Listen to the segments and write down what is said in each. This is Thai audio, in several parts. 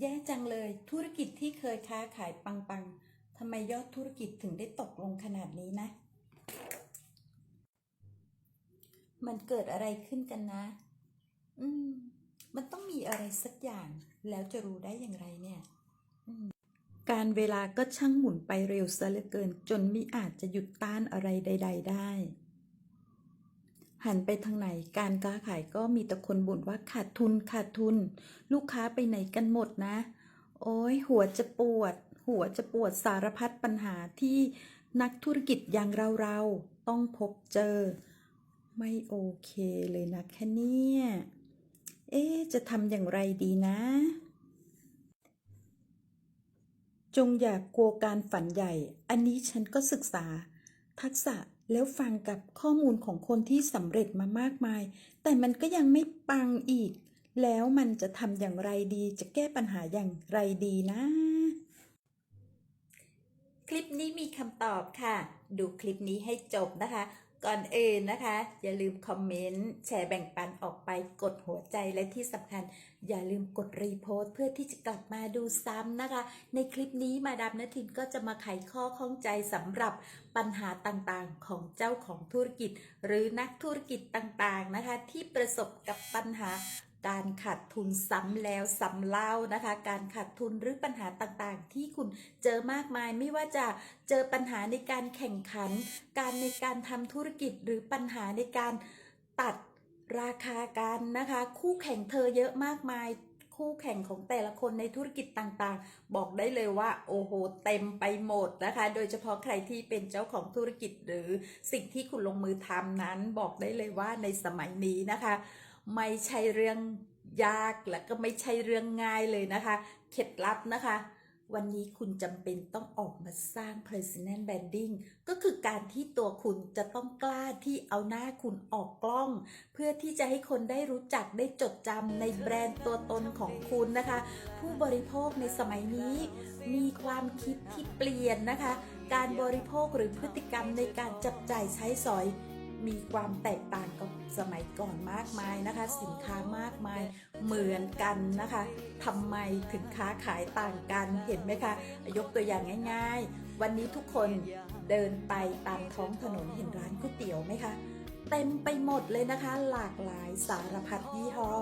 แย่จังเลย ธุรกิจที่เคยค้าขายปังๆทำไมยอดธุรกิจถึงได้ตกลงขนาดนี้นะ มันเกิดอะไรขึ้นกันนะ อืม มันต้องมีอะไรสักอย่างแล้วจะรู้ได้อย่างไรเนี่ยการเวลาก็ช่างหมุนไปเร็วซะเหลือเกิน จนมิอาจจะหยุดต้านอะไรใด ๆ ได้ หันไปทางไหนการค้าขายก็มีแต่คนบ่นว่าขาดทุนขาดทุน ลูกค้าไปไหนกันหมดนะ โอ้ยหัวจะปวด หัวจะปวดสารพัดปัญหาที่นักธุรกิจอย่างเราๆต้องพบเจอ ไม่โอเคเลยนะแค่เนี่ยเอ๊จะทำอย่างไรดีนะ จงอย่ากกลัวการฝันใหญ่ อันนี้ฉันก็ศึกษาทักษะ แล้วฟังกับข้อมูลของคนที่สำเร็จมามากมาย แต่มันก็ยังไม่ปังอีก แล้วมันจะทำอย่างไรดีจะแก้ปัญหาอย่างไรดีนะ คลิปนี้มีคำตอบค่ะ ดูคลิปนี้ให้จบนะคะ ก่อนอื่นนะคะ อย่าลืมคอมเมนต์ แชร์แบ่งปันออกไปกดหัวใจและที่สำคัญ อย่าลืมกดรีโพสต์เพื่อที่จะกลับมาดูซ้ำนะคะ ในคลิปนี้มาดามนทินก็จะมาไขข้อข้องใจสำหรับปัญหาต่างๆ ของเจ้าของธุรกิจ หรือนักธุรกิจต่างๆนะคะ ที่ประสบกับปัญหา การขาดทุนซ้ำแล้วซ้ำเล่านะคะ การขาดทุนหรือปัญหาต่างๆ ที่คุณเจอมากมาย ไม่ว่าจะเจอปัญหาในการแข่งขัน การในการทำธุรกิจหรือปัญหาในการตัดราคากันนะคะ คู่แข่งเธอเยอะมากมายคู่แข่งของแต่ละคนในธุรกิจต่างๆ บอกได้เลยว่า โอ้โห เต็มไปหมดนะคะ โดยเฉพาะใครที่เป็นเจ้าของธุรกิจหรือสิ่งที่คุณลงมือทำนั้น บอกได้เลยว่าในสมัยนี้นะคะ ไม่ใช่เรื่องยากและก็ไม่ใช่เรื่องง่ายเลยนะคะ เคล็ดลับนะคะ วันนี้คุณจำเป็นต้องออกมาสร้าง personal branding ก็คือการที่ตัวคุณจะต้องกล้าที่เอาหน้าคุณออกกล้อง เพื่อที่จะให้คนได้รู้จักได้จดจำในแบรนด์ตัวตนของคุณนะคะ ผู้บริโภคในสมัยนี้ มีความคิดที่เปลี่ยนนะคะ การบริโภคหรือพฤติกรรมในการจับจ่ายใช้สอย มีความแตกต่างกับสมัยก่อนมากมายนะคะ สินค้ามากมายเหมือนกันนะคะทำไมถึงค้าขายต่างกันเห็นไหมคะ ยกตัวอย่างง่าย ๆ วันนี้ทุกคนเดินไปตามท้องถนนเห็นร้านก๋วยเตี๋ยวไหมคะเต็มไปหมดเลยนะคะ หลากหลายสารพัดยี่ห้อ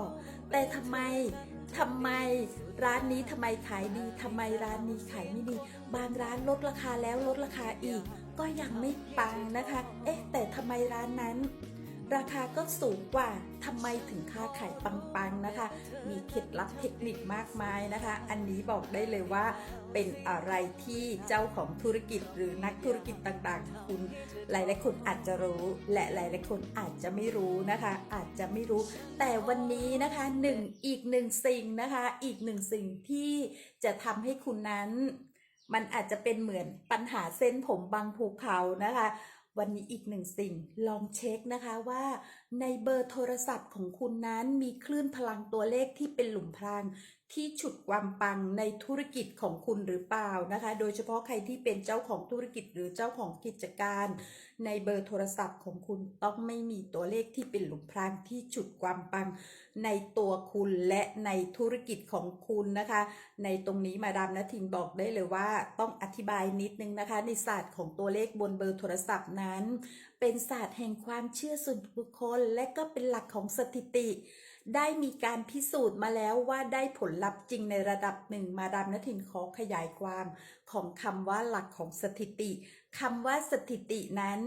แต่ทำไมทำไมร้านนี้ทำไมขายดีทำไมร้านนี้ขายไม่ดี บางร้านลดราคาแล้วลดราคาอีก ก็ยังไม่ปังนะคะ เอ๊ะ แต่ทำไมร้านนั้น ราคาก็สูงกว่าทำไมถึงค้าขายปังๆนะคะ มีเคล็ดลับเทคนิคมากมายนะคะ อันนี้บอกได้เลยว่าเป็นอะไรที่เจ้าของธุรกิจหรือนักธุรกิจต่างๆ คุณหลายๆคนอาจจะรู้ และหลายๆคนอาจจะไม่รู้นะคะ อาจจะไม่รู้ แต่วันนี้นะคะหนึ่งอีกหนึ่งสิ่งนะคะ อีกหนึ่งสิ่งที่จะทำให้คุณนั้น มันอาจจะเป็นเหมือนปัญหาเส้นผมบางภูเขานะคะ วันนี้อีกหนึ่งสิ่งลองเช็คนะคะว่าในเบอร์โทรศัพท์ของคุณนั้นมีคลื่นพลังตัวเลขที่เป็นหลุมพรางที่ฉุดความปังในธุรกิจของคุณหรือเปล่านะคะ โดยเฉพาะใครที่เป็นเจ้าของธุรกิจหรือเจ้าของกิจการ ในเบอร์โทรศัพท์ของคุณต้องไม่มีตัวเลขที่เป็นหลุมพรางที่ฉุดความปัง ในตัวคุณและในธุรกิจของคุณนะคะ ในตรงนี้มาดามนทินบอกได้เลยว่า ต้องอธิบายนิดนึงนะคะ ในศาสตร์ของตัวเลขบนเบอร์โทรศัพท์นั้นเป็นศาสตร์แห่งความเชื่อส่วนบุคคล และก็เป็นหลักของสถิติ ได้มีการพิสูจน์มาแล้วว่าได้ผลลัพธ์จริงในระดับหนึ่ง มาดามนทินขอขยายความของคำว่าหลักของสถิติคำว่าสถิตินั้น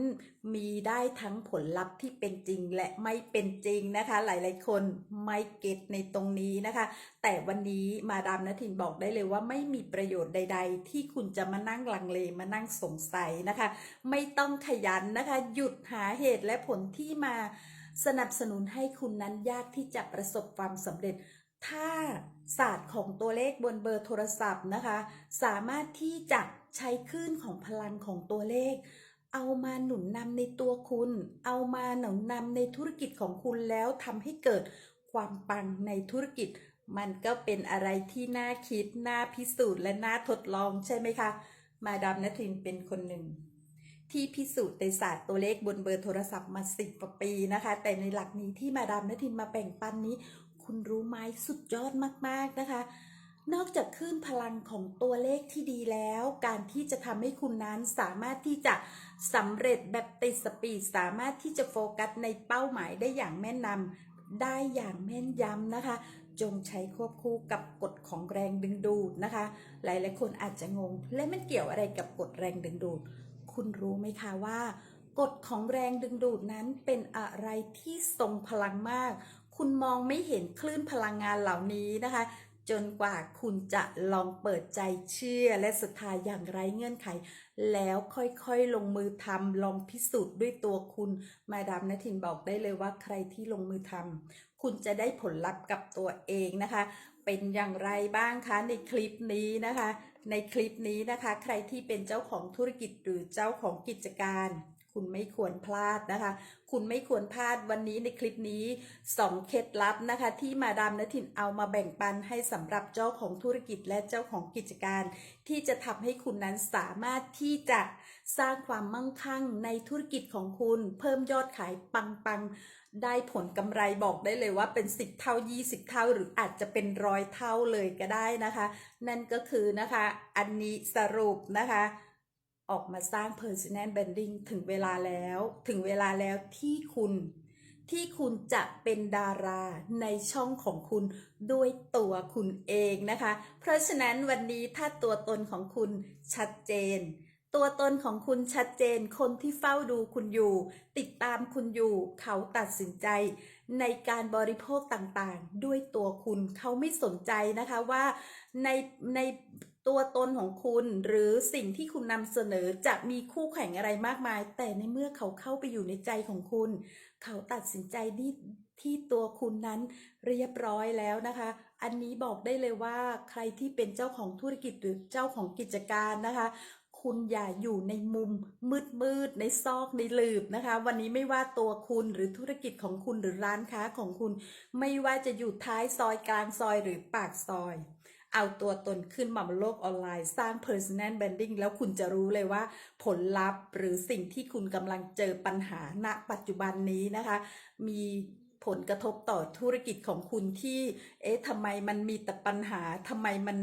มีได้ทั้งผลลัพธ์ที่เป็นจริงและไม่เป็นจริงนะคะ หลายๆ คนไม่เก็ตในตรงนี้นะคะ แต่วันนี้มาดามนทินบอกได้เลยว่าไม่มีประโยชน์ใด ๆ ที่คุณจะมานั่งลังเลมานั่งสงสัยนะคะ ไม่ต้องขยันนะคะ หยุดหาเหตุและผลที่มา สนับสนุนให้คุณนั้นยากที่จะประสบความสำเร็จ ถ้าศาสตร์ของตัวเลขบนเบอร์โทรศัพท์นะคะ สามารถที่จะใช้คลื่นของพลังของตัวเลข เอามาหนุนนำในตัวคุณ เอามาหนุนนำในธุรกิจของคุณแล้วทำให้เกิดความปังในธุรกิจ มันก็เป็นอะไรที่น่าคิด น่าพิสูจน์และน่าทดลองใช่ไหมคะ มาดามนทินเป็นคนหนึ่ง ที่พิสูจน์ในศาสตร์ตัวเลขบนเบอร์โทรศัพท์มาสิบกว่าปีนะคะ แต่ในหลักนี้ที่มาดามนทินมาแบ่งปันนี้ คุณรู้ไหมสุดยอดมากๆนะคะ นอกจากคลื่นพลังของตัวเลขที่ดีแล้ว การที่จะทำให้คุณนั้นสามารถที่จะสำเร็จแบบติดสปีดสามารถที่จะโฟกัสในเป้าหมายได้อย่างแม่นนำได้อย่างแม่นยำนะคะจงใช้ควบคู่กับกฎของแรงดึงดูดนะคะ หลายๆคนอาจจะงง และมันเกี่ยวอะไรกับกฎแรงดึงดูด คุณรู้ไหมคะว่ากฎของแรงดึงดูดนั้นเป็นอะไรที่ทรงพลังมาก คุณมองไม่เห็นคลื่นพลังงานเหล่านี้นะคะ จนกว่าคุณจะลองเปิดใจเชื่อและศรัทธาอย่างไร้เงื่อนไข แล้วค่อยๆลงมือทำลองพิสูจน์ด้วยตัวคุณ มาดามนทินบอกได้เลยว่าใครที่ลงมือทำคุณจะได้ผลลัพธ์กับตัวเองนะคะ เป็นอย่างไรบ้างคะในคลิปนี้นะคะ ในคลิปนี้นะคะ ใครที่เป็นเจ้าของธุรกิจหรือเจ้าของกิจการ คุณไม่ควรพลาดนะคะ คุณไม่ควรพลาดวันนี้ในคลิปนี้สองเคล็ดลับนะคะ ที่มาดามนทินเอามาแบ่งปันให้สำหรับเจ้าของธุรกิจและเจ้าของกิจการ ที่จะทำให้คุณนั้นสามารถที่จะสร้างความมั่งคั่งในธุรกิจของคุณ เพิ่มยอดขายปังๆ ได้ผลกำไรบอกได้เลยว่าเป็น 10 เท่า 20 เท่า หรืออาจจะเป็นร้อยเท่าเลยก็ได้นะคะ นั่นก็คือนะคะ อันนี้สรุปนะคะ ออกมาสร้าง personal branding ถึงเวลาแล้ว ถึงเวลาแล้วที่คุณที่คุณจะเป็นดาราในช่องของคุณด้วยตัวคุณเองนะคะ เพราะฉะนั้นวันนี้ถ้าตัวตนของคุณชัดเจน ตัวตนของคุณชัดเจน คนที่เฝ้าดูคุณอยู่ ติดตามคุณอยู่ เขาตัดสินใจ ในการบริโภคต่างๆ ด้วยตัวคุณเขาไม่สนใจนะคะว่าในในตัวตนของคุณหรือสิ่งที่คุณนำเสนอจะมีคู่แข่งอะไรมากมาย แต่ในเมื่อเขาเข้าไปอยู่ในใจของคุณ เขาตัดสินใจที่ที่ตัวคุณนั้นเรียบร้อยแล้วนะคะ อันนี้บอกได้เลยว่าใครที่เป็นเจ้าของธุรกิจหรือเจ้าของกิจการนะคะ คุณอย่าอยู่ในมุมมืดมืดในซอกในหลืบนะคะ วันนี้ไม่ว่าตัวคุณหรือธุรกิจของคุณหรือร้านค้าของคุณ ไม่ว่าจะอยู่ท้ายซอยกลางซอยหรือปากซอย เอาตัวตนขึ้นมาบนโลกออนไลน์ สร้าง personal branding แล้วคุณจะรู้เลยว่า ผลลัพธ์หรือสิ่งที่คุณกำลังเจอปัญหาณปัจจุบันนี้นะคะ มีผลกระทบต่อธุรกิจของคุณที่ เอ๊ะทำไมมันมีแต่ปัญหาทำไมมัน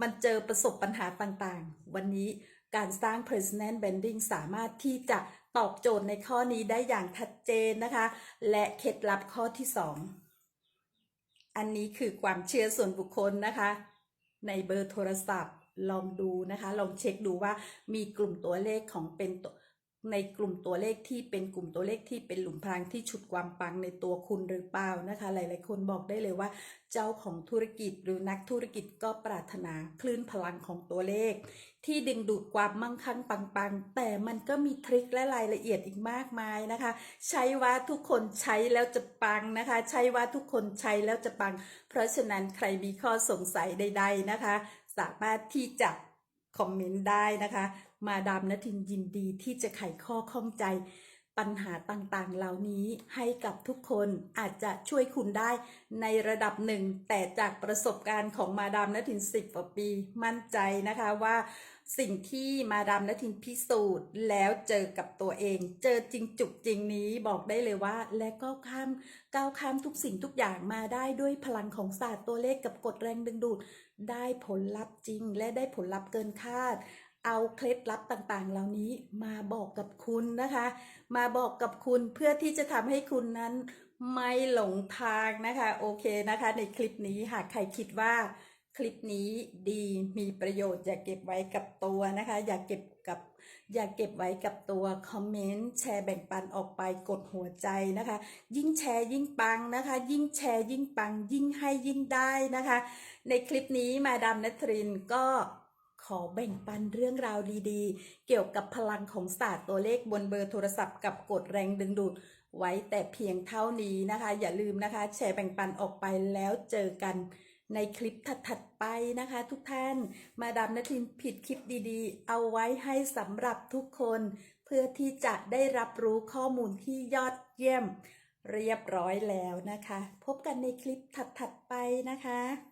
มันเจอประสบปัญหาต่างๆ วันนี้ การสร้าง personal branding สามารถที่จะตอบโจทย์ในข้อนี้ได้อย่างชัดเจนนะคะ และเคล็ดลับข้อที่สองอันนี้คือความเชื่อส่วนบุคคลนะคะ ในเบอร์โทรศัพท์ลองดูนะคะ ลองเช็คดูว่ามีกลุ่มตัวเลขของเป็นตัว ในกลุ่มตัวเลขที่เป็นกลุ่มตัวเลขที่เป็นหลุมพรางที่ฉุดความปังในตัวคุณหรือเปล่านะคะ หลาย ๆ คนบอกได้เลยว่า เจ้าของธุรกิจหรือนักธุรกิจก็ปรารถนาคลื่นพลังของตัวเลข ที่ดึงดูดความมั่งคั่งปัง ๆ แต่มันก็มีทริคและรายละเอียดอีกมากมายนะคะ ใช้ว่าทุกคนใช้แล้วจะปังนะคะ ใช้ว่าทุกคนใช้แล้วจะปัง เพราะฉะนั้นใครมีข้อสงสัยใด ๆ นะคะ สามารถที่จะคอมเมนต์ได้นะคะ มาดามนทินยินดีที่จะไขข้อข้องใจปัญหาต่างๆ เหล่านี้ให้กับทุกคนอาจจะช่วยคุณได้ในระดับหนึ่ง แต่จากประสบการณ์ของมาดามนทินสิบกว่าปี มั่นใจนะคะว่าสิ่งที่มาดามนทินพิสูจน์ แล้วเจอกับตัวเอง เจอจริงจุกจริงนี้บอกได้เลยว่า และก็ข้ามก้าวข้ามทุกสิ่งทุกอย่างมาได้ด้วยพลังของศาสตร์ตัวเลขกับกฎแรงดึงดูดได้ผลลัพธ์จริง และได้ผลลัพธ์เกินคาด เอาเคล็ดลับต่างๆ เหล่านี้มาบอกกับคุณนะคะ มาบอกกับคุณเพื่อที่จะทำให้คุณนั้นไม่หลงทางนะคะโอเคนะคะ ในคลิปนี้หากใครคิดว่าคลิปนี้ดีมีประโยชน์อย่าเก็บไว้กับตัวนะคะ อย่าเก็บกับอย่าเก็บไว้กับตัวคอมเมนต์แชร์แบ่งปันออกไปกดหัวใจนะคะ ยิ่งแชร์ยิ่งปังนะคะ ยิ่งแชร์ยิ่งปังยิ่งให้ยิ่งได้นะคะ ในคลิปนี้มาดามนัทรินก็ ขอแบ่งปันเรื่องราวดีๆ เกี่ยวกับพลังของศาสตร์ตัวเลขบนเบอร์โทรศัพท์กับกฎแรงดึงดูด ไว้แต่เพียงเท่านี้นะคะ อย่าลืมนะคะ แชร์แบ่งปันออกไปแล้วเจอกันในคลิปถัดๆไปนะคะ ทุกท่านมาดามนทินผิดคลิปดีๆ เอาไว้ให้สำหรับทุกคน เพื่อที่จะได้รับรู้ข้อมูลที่ยอดเยี่ยมเรียบร้อยแล้วนะคะ พบกันในคลิปถัดๆไปนะคะ